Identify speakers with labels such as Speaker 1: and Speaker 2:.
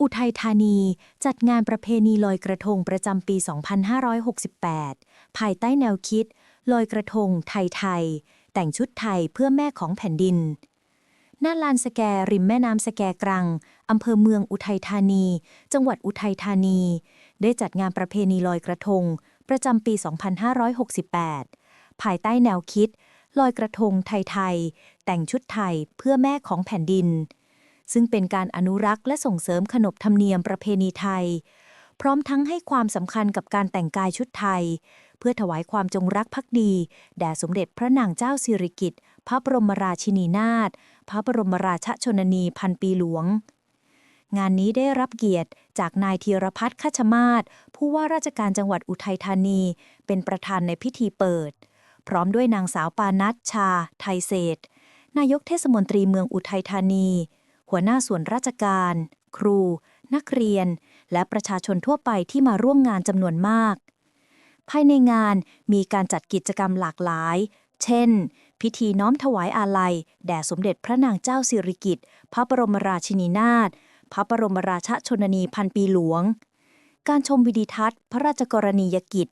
Speaker 1: อุทัยธานี จัดงานประเพณีลอยกระทงประจำปี 2568 ภายใต้แนวคิด ลอยกระทงไทยไทยแต่งชุดไทยเพื่อแม่ของแผ่นดิน หน้าลานสแกริมแม่น้ำสแกกรังอำเภอเมืองอุทัยธานี จังหวัดอุทัยธานี ได้จัดงานประเพณีลอยกระทง ประจำปี 2568 ภายใต้แนวคิด ลอยกระทงไทยไทยแต่งชุดไทยเพื่อแม่ของแผ่นดิน ซึ่งเป็นการอนุรักษ์และส่งเสริมขนบธรรมเนียมประเพณีไทย พร้อมทั้งให้ความสำคัญกับการแต่งกายชุดไทย เพื่อถวายความจงรักภักดี แด่สมเด็จพระนางเจ้าสิริกิติ์พระบรมราชินีนาถพระบรมราชชนนีพันปีหลวงงานนี้ได้รับเกียรติจากนายธีรพัฒน์คัชมาศผู้ว่าราชการจังหวัดอุทัยธานี เป็นประธานในพิธีเปิด พร้อมด้วยนางสาวปานัชชา ไทยเศรษฐนายกเทศมนตรีเมืองอุทัยธานี หัวหน้าส่วนราชการ ครู นักเรียน และประชาชนทั่วไปที่มาร่วมงานจำนวนมาก ภายในงานมีการจัดกิจกรรมหลากหลาย เช่น พิธีน้อมถวายอาลัย แด่สมเด็จพระนางเจ้าสิริกิติ์ พระบรมราชินีนาถ พระบรมราชชนนีพันปีหลวง การชมวิดีทัศน์ พระราชกรณียกิจ